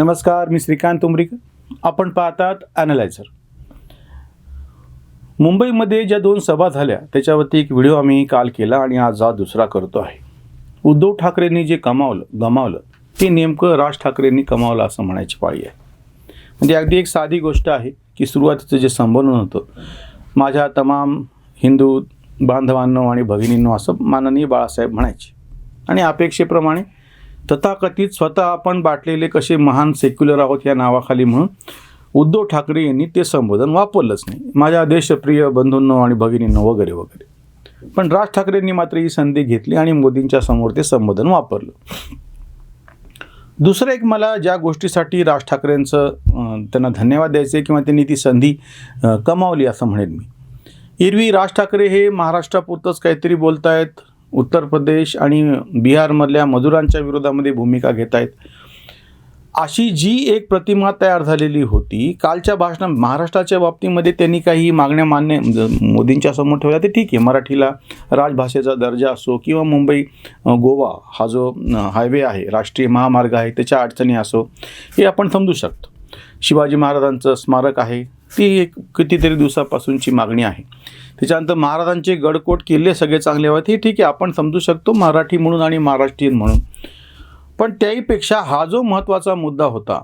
नमस्कार मी श्रीकांत उमरीकर. आपण पाहतात ॲनालायझर मुंबईमध्ये ज्या दोन सभा झाल्या त्याच्यावरती एक व्हिडिओ आम्ही काल केला आणि आज हा दुसरा करतो आहे. उद्धव ठाकरेंनी जे कमावलं गमावलं ते नेमकं राज ठाकरेंनी कमावलं असं म्हणायची पाळी आहे. म्हणजे अगदी एक साधी गोष्ट आहे की सुरुवातीचं जे संबोधन होतं माझ्या तमाम हिंदू बांधवांनो आणि भगिनींनो असं माननीय बाळासाहेब म्हणायचे. आणि अपेक्षेप्रमाणे तथाकथित स्वतः आपण बाटलेले कसे महान सेक्युलर आहोत या नावाखाली म्हणून उद्धव ठाकरे यांनी ते संबोधन वापरलंच नाही. माझ्या देशप्रिय बंधूंनो आणि भगिनींनो वगैरे वगैरे. पण राज ठाकरेंनी मात्र ही संधी घेतली आणि मोदींच्या समोर ते संबोधन वापरलं. दुसरं एक मला ज्या गोष्टीसाठी राज ठाकरेंचं त्यांना धन्यवाद द्यायचे किंवा त्यांनी ती संधी कमावली असं म्हणेन मी. एरवी राज ठाकरे हे महाराष्ट्रापुरतंच काहीतरी बोलत आहेत उत्तर प्रदेश आणि बिहारमधल्या मजुरांच्या विरोधामध्ये भूमिका घेत आहेत अशी जी एक प्रतिमा तयार झालेली होती कालच्या भाषणात महाराष्ट्राच्या बाबतीमध्ये त्यांनी काही मागण्या मान्य म्हणजे मोदींच्या समोर ठेवल्या ते ठीक आहे. मराठीला राजभाषेचा दर्जा असो किंवा मुंबई गोवा हा जो हायवे आहे राष्ट्रीय महामार्ग आहे त्याच्या अडचणी असो हे आपण समजू शकतो. शिवाजी महाराजांचं स्मारक आहे ती एक कितीतरी दिवसापासूनची मागणी आहे. त्याच्यानंतर महाराजांचे गडकोट किल्ले सगळे चांगले आहेत हे ठीक आहे आपण समजू शकतो मराठी म्हणून आणि महाराष्ट्रीयन म्हणून. पण त्याहीपेक्षा हा जो महत्त्वाचा मुद्दा होता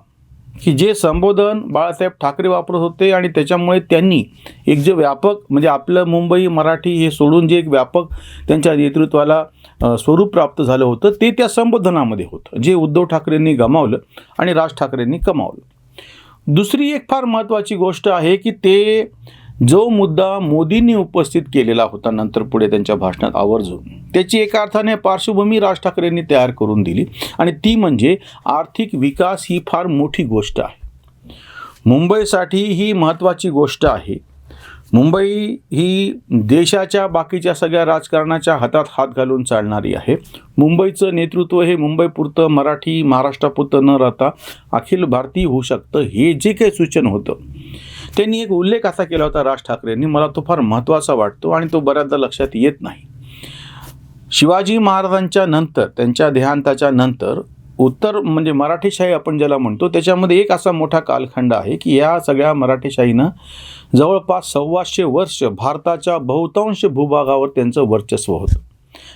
की जे संबोधन बाळासाहेब ठाकरे वापरत होते आणि त्याच्यामुळे त्यांनी एक जे व्यापक म्हणजे आपलं मुंबई मराठी हे सोडून जे एक व्यापक त्यांच्या नेतृत्वाला स्वरूप प्राप्त झालं होतं ते त्या संबोधनामध्ये होतं. जे उद्धव ठाकरेंनी गमावलं आणि राज ठाकरेंनी कमावलं. दुसरी एक फार महत्त्वाची गोष्ट आहे की ते जो मुद्दा मोदींनी उपस्थित केलेला होता नंतर पुढे त्यांच्या भाषणात आवर्जून त्याची एका अर्थाने पार्श्वभूमी राज ठाकरेंनी तयार करून दिली. आणि ती म्हणजे आर्थिक विकास ही फार मोठी गोष्ट आहे. मुंबईसाठी ही महत्त्वाची गोष्ट आहे. मुंबई ही देशाच्या बाकीच्या सगळ्या राजकारणाच्या हातात हात घालून चालणारी आहे. मुंबईचं नेतृत्व हे मुंबईपुरतं मराठी महाराष्ट्रापुरतं न राहता अखिल भारतीय होऊ शकतं हे जे काही सूचन होतं. त्यांनी एक उल्लेख असा केला होता राज ठाकरेंनी मला तो फार महत्त्वाचा वाटतो आणि तो बऱ्याचदा लक्षात येत नाही. शिवाजी महाराजांच्या नंतर त्यांच्या देहांताच्या नंतर उत्तर म्हणजे मराठीशाही आपण ज्याला म्हणतो त्याच्यामध्ये एक असा मोठा कालखंड आहे की या सगळ्या मराठीशाहीनं जवळपास सव्वाशे वर्ष भारताच्या बहुतांश भूभागावर त्यांचं वर्चस्व होतं.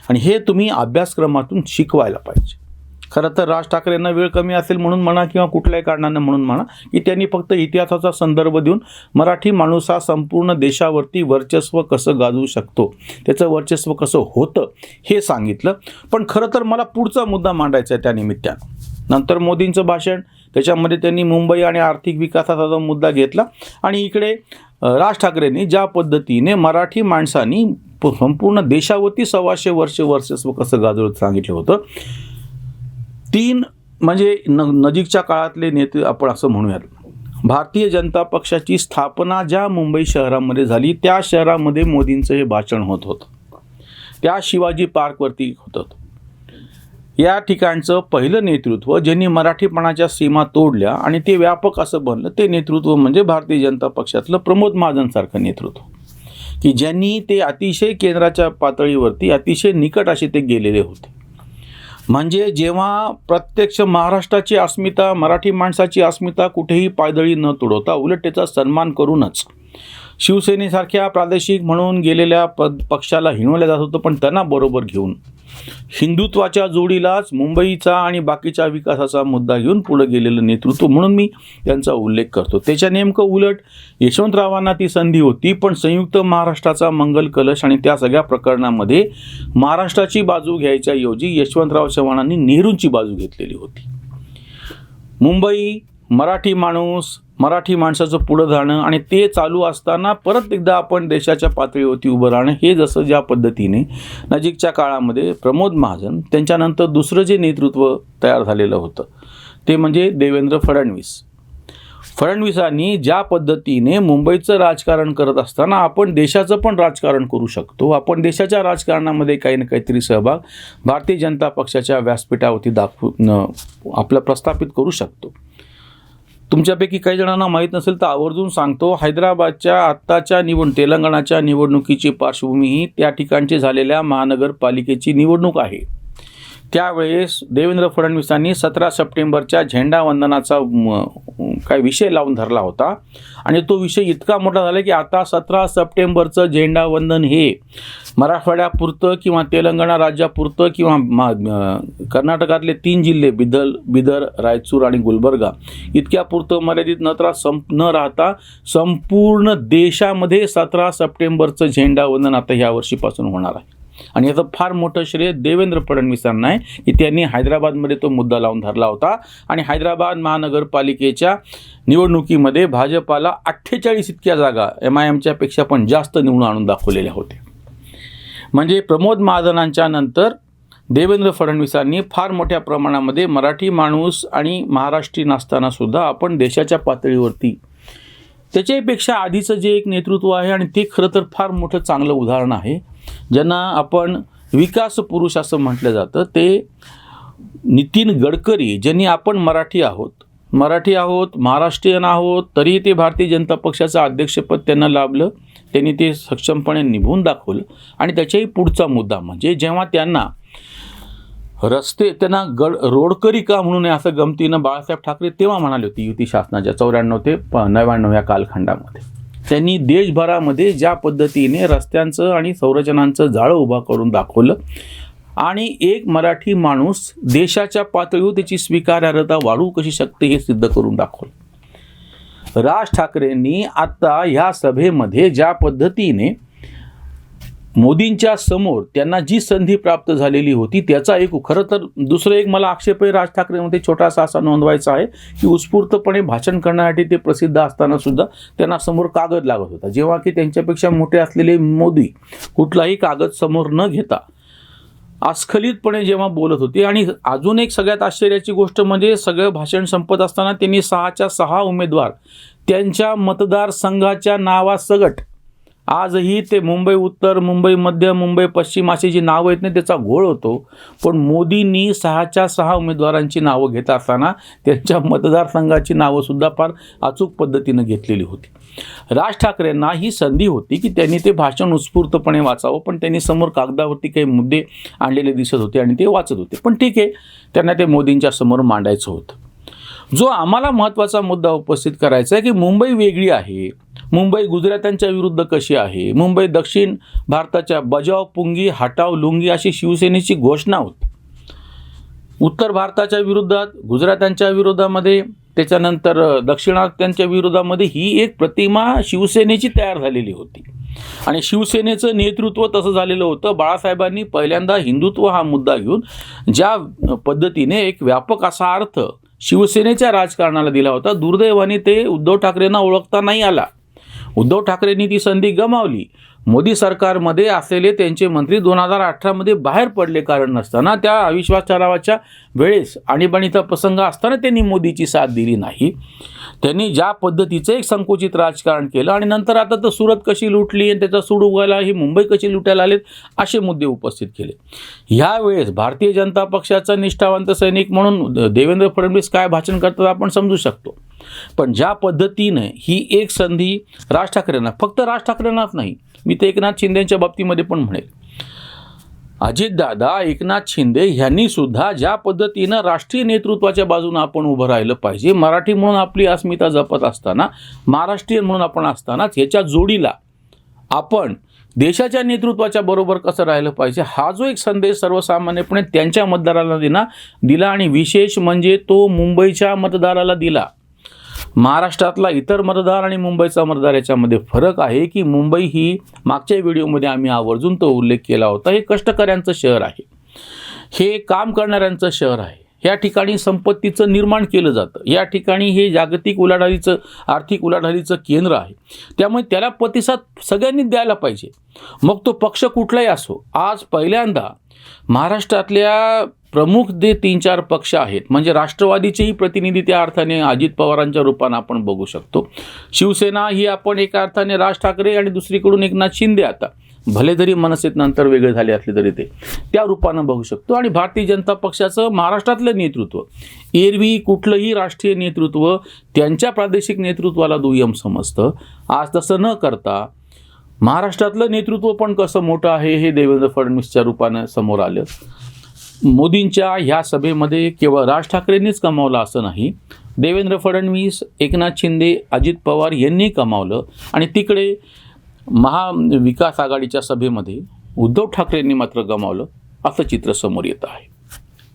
आणि हे तुम्ही अभ्यासक्रमातून शिकवायला पाहिजे. खरं तर राज ठाकरेंना वेळ कमी असेल म्हणून म्हणा किंवा कुठल्याही कारणानं म्हणून म्हणा की त्यांनी फक्त इतिहासाचा संदर्भ देऊन मराठी माणूस हा संपूर्ण देशावरती वर्चस्व कसं गाजवू शकतो त्याचं वर्चस्व कसं होतं हे सांगितलं. पण खरं तर मला पुढचा मुद्दा मांडायचा आहे त्यानिमित्तानं नंतर मोदींचं भाषण त्याच्यामध्ये त्यांनी मुंबई आणि आर्थिक विकासाचा जो मुद्दा घेतला आणि इकडे राज ठाकरेंनी ज्या पद्धतीने मराठी माणसांनी संपूर्ण देशावरती सव्वाशे वर्ष वर्चस्व कसं गाजवत सांगितलं होतं तीन म्हणजे न नजीकच्या काळातले नेते आपण असं म्हणूयात. भारतीय जनता पक्षाची स्थापना ज्या मुंबई शहरामध्ये झाली त्या शहरामध्ये मोदींचं हे भाषण होत होतं. त्या शिवाजी पार्कवरती होतं या ठिकाणचं पहिलं नेतृत्व ज्यांनी मराठीपणाच्या सीमा तोडल्या आणि ते व्यापक असं बनलं ते नेतृत्व म्हणजे भारतीय जनता पक्षातलं प्रमोद महाजनसारखं नेतृत्व. की ज्यांनी ते अतिशय केंद्राच्या पातळीवरती अतिशय निकट असे ते गेलेले होते. म्हणजे जेव्हा प्रत्यक्ष महाराष्ट्राची अस्मिता मराठी माणसाची अस्मिता कुठेही पायदळी न तुडवता उलट त्याचा सन्मान करूनच शिवसेनेसारख्या प्रादेशिक म्हणून गेलेल्या पद पक्षाला हिणवलं जात होतं पण त्यांना बरोबर घेऊन हिंदुत्वाच्या जोडीलाच मुंबईचा आणि बाकीच्या विकासाचा मुद्दा घेऊन पुढे गेलेलं नेतृत्व म्हणून मी त्यांचा उल्लेख करतो. त्याच्या नेमकं उलट यशवंतरावांना ती संधी होती पण संयुक्त महाराष्ट्राचा मंगल कलश आणि त्या सगळ्या प्रकरणामध्ये महाराष्ट्राची बाजू घ्यायच्या ऐवजी यशवंतराव चव्हाणांनी नेहरूंची बाजू घेतलेली होती. मुंबई मराठी माणूस मराठी माणसाचं पुढं जाणं आणि ते चालू असताना परत एकदा आपण देशाच्या पातळीवरती उभं राहणं हे जसं ज्या पद्धतीने नजीकच्या काळामध्ये प्रमोद महाजन त्यांच्यानंतर दुसरं जे नेतृत्व तयार झालेलं होतं ते म्हणजे देवेंद्र फडणवीस. फडणवीसांनी ज्या पद्धतीने मुंबईचं राजकारण करत असताना आपण देशाचं पण राजकारण करू शकतो आपण देशाच्या राजकारणामध्ये काही ना काहीतरी सहभाग भारतीय जनता पक्षाच्या व्यासपीठावरती दाखवून आपलं प्रस्थापित करू शकतो. तुमच्यापैकी काही जणांना माहीत नसेल तर आवर्जून सांगतो हैदराबादच्या आत्ताच्या निवड तेलंगणाच्या निवडणुकीची पार्श्वभूमी ही त्या ठिकाणची झालेल्या महानगरपालिकेची निवडणूक आहे. त्यावेळेस देवेंद्र फडणवीसांनी सतरा सप्टेंबरच्या झेंडा वंदनाचा काय विषय लावून धरला होता. आणि तो विषय इतका मोठा झाला की आता सतरा सप्टेंबरचं झेंडा वंदन हे मराठवाड्यापुरतं किंवा तेलंगणा राज्यापुरतं किंवा कर्नाटकातले तीन जिल्हे बिदल बिदर रायचूर आणि गुलबर्गा इतक्यापुरतं मर्यादित न त्रास संप न राहता संपूर्ण देशामध्ये सतरा सप्टेंबरचं झेंडा वंदन आता ह्या वर्षीपासून होणार आहे. आणि याचं फार मोठं श्रेय देवेंद्र फडणवीसांना आहे. की त्यांनी हैदराबादमध्ये तो मुद्दा लावून धरला होता. आणि हैदराबाद महानगरपालिकेच्या निवडणुकीमध्ये भाजपाला अठ्ठेचाळीस इतक्या जागा एम आय एमच्या पेक्षा पण जास्त निवडून आणून दाखवलेल्या होत्या. म्हणजे प्रमोद महाजनांच्या नंतर देवेंद्र फडणवीसांनी फार मोठ्या प्रमाणामध्ये मराठी माणूस आणि महाराष्ट्रीयन असताना सुद्धा आपण देशाच्या पातळीवरती त्याच्यापेक्षा आधीचं जे एक नेतृत्व आहे आणि ते खरं तर फार मोठं चांगलं उदाहरण आहे. ज्यांना आपण विकास पुरुष असं म्हटलं जातं ते नितीन गडकरी ज्यांनी आपण मराठी आहोत. मराठी आहोत महाराष्ट्रीयन आहोत तरी ते भारतीय जनता पक्षाचं अध्यक्षपद त्यांना लाभलं त्यांनी ते सक्षमपणे निभून दाखवलं. आणि त्याच्याही पुढचा मुद्दा म्हणजे जेव्हा त्यांना रस्ते त्यांना गड रोडकरी का म्हणून आहे असं गमतीनं बाळासाहेब ठाकरे तेव्हा म्हणाले होते युती शासनाच्या चौऱ्याण्णव ते प नव्याण्णव या कालखंडामध्ये. त्यांनी देशभरामध्ये ज्या पद्धतीने रस्त्यांचं आणि संरचनांचं जाळं उभा करून दाखवलं आणि एक मराठी माणूस देशाच्या पातळीवर त्याची स्वीकारार्हता वाढवू कशी शकते हे सिद्ध करून दाखवलं. राज ठाकरेंनी आत्ता ह्या सभेमध्ये ज्या पद्धतीने मोदींच्या समोर त्यांना जी संधी प्राप्त झालेली होती त्याचा एक खरं तर दुसरं एक मला आक्षेपही राज ठाकरेमध्ये छोटासा असा नोंदवायचा आहे की उत्स्फूर्तपणे भाषण करण्यासाठी ते प्रसिद्ध असताना सुद्धा त्यांना समोर कागद लागत होता. जेव्हा की त्यांच्यापेक्षा मोठे असलेले मोदी कुठलाही कागद समोर न घेता अस्खलितपणे जेव्हा बोलत होते आणि अजून एक सगळ्यात आश्चर्याची गोष्ट म्हणजे सगळं भाषण संपत असताना त्यांनी सहाच्या सहा उमेदवार त्यांच्या मतदारसंघाच्या नावासगट आजही ते मुंबई उत्तर मुंबई मध्य मुंबई पश्चिम अशी जी नावं आहेत ना त्याचा घोळ होतो. पण मोदींनी सहाच्या सहा उमेदवारांची नावं घेत असताना त्यांच्या मतदारसंघाची नावंसुद्धा फार अचूक पद्धतीनं घेतलेली होती. राज ठाकरेंना ही संधी होती की त्यांनी ते भाषण उत्स्फूर्तपणे वाचावं पण त्यांनी समोर कागदावरती काही मुद्दे आणलेले दिसत होते आणि ते वाचत होते. पण ठीक आहे त्यांना ते मोदींच्या समोर मांडायचं होतं. जो आम्हाला महत्त्वाचा मुद्दा उपस्थित करायचा आहे की मुंबई वेगळी आहे मुंबई गुजरात्यांच्या विरुद्ध कशी आहे? मुंबई दक्षिण भारताच्या बजाव पुंगी हटाव लुंगी अशी शिवसेनेची घोषणा होती. उत्तर भारताच्या विरोधात गुजरात्यांच्या विरोधामध्ये त्याच्यानंतर दक्षिणात्यांच्या विरोधामध्ये ही एक प्रतिमा शिवसेनेची तयार झालेली होती. आणि शिवसेनेचं नेतृत्व तसं झालेलं होतं. बाळासाहेबांनी पहिल्यांदा हिंदुत्व हा मुद्दा घेऊन ज्या पद्धतीने एक व्यापक असा अर्थ शिवसेनेच्या राजकारणाला दिला होता दुर्दैवाने ते उद्धव ठाकरेंना ओळखता नाही आला. उद्धव ठाकरेंनी ती संधी गमावली. मोदी सरकारमध्ये असलेले त्यांचे मंत्री दोन हजार अठरामध्ये बाहेर पडले कारण नसताना त्या अविश्वास ठरावाच्या वेळेस आणीबाणीचा प्रसंग असताना त्यांनी मोदीची साथ दिली नाही. त्यांनी ज्या पद्धतीचं एक संकुचित राजकारण केलं आणि नंतर आता तर सुरत कशी लुटली आणि त्याचा सूड उगायला ही मुंबई कशी लुटायला आलेत असे मुद्दे उपस्थित केले. ह्यावेळेस भारतीय जनता पक्षाचा निष्ठावंत सैनिक म्हणून देवेंद्र फडणवीस काय भाषण करतात आपण समजू शकतो. पण ज्या पद्धतीने ही एक संधी राज ठाकरेंना फक्त राज ठाकरेंनाच नाही मी ते एकनाथ शिंदेच्या बाबतीमध्ये पण म्हणेल. अजितदादा एकनाथ शिंदे ह्यांनी सुद्धा ज्या पद्धतीनं राष्ट्रीय नेतृत्वाच्या बाजूनं आपण उभं राहिलं पाहिजे मराठी म्हणून आपली अस्मिता जपत असताना महाराष्ट्रीयन म्हणून आपण असतानाच ह्याच्या जोडीला आपण देशाच्या नेतृत्वाच्या बरोबर कसं राहिलं पाहिजे हा जो एक संदेश सर्वसामान्यपणे त्यांच्या मतदाराला दिला दिला आणि विशेष म्हणजे तो मुंबईच्या मतदाराला दिला. महाराष्ट्रातला इतर मतदार आणि मुंबईचा मतदार याच्यामध्ये फरक आहे की मुंबई ही मागच्या व्हिडिओमध्ये आम्ही आवर्जून तो उल्लेख केला होता. हे कष्टकऱ्यांचं शहर आहे. हे काम करणाऱ्यांचं शहर आहे. या ठिकाणी संपत्तीचं निर्माण केलं जातं. या ठिकाणी हे जागतिक उलाढालीचं आर्थिक उलाढालीचं केंद्र आहे. त्यामुळे त्याला प्रतिसाद सगळ्यांनी द्यायला पाहिजे. मग तो पक्ष कुठलाही असो आज पहिल्यांदा महाराष्ट्रातल्या प्रमुख जे तीन चार पक्ष आहेत म्हणजे राष्ट्रवादीचेही प्रतिनिधी त्या अर्थाने अजित पवारांच्या रूपानं आपण बघू शकतो. शिवसेना ही आपण एका अर्थाने राज ठाकरे आणि दुसरीकडून एकनाथ शिंदे आता. भले जरी मनसेत नंतर वेगळे झाले असले तरी ते त्या रूपानं बघू शकतो. आणि भारतीय जनता पक्षाचं महाराष्ट्रातलं नेतृत्व एरवी कुठलंही राष्ट्रीय नेतृत्व त्यांच्या प्रादेशिक नेतृत्वाला दुय्यम समजतं. आज तसं न करता महाराष्ट्रातलं नेतृत्व पण कसं मोठं आहे हे देवेंद्र फडणवीसच्या रूपानं समोर आलं. मोदींच्या ह्या सभेमध्ये केवळ राज ठाकरेंनीच कमावलं असं नाही. देवेंद्र फडणवीस एकनाथ शिंदे अजित पवार यांनी कमावलं. आणि तिकडे महाविकास आघाडीच्या सभेमध्ये उद्धव ठाकरेंनी मात्र गमावलं असं चित्र समोर येत आहे.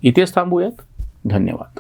इथेच थांबूयात. धन्यवाद.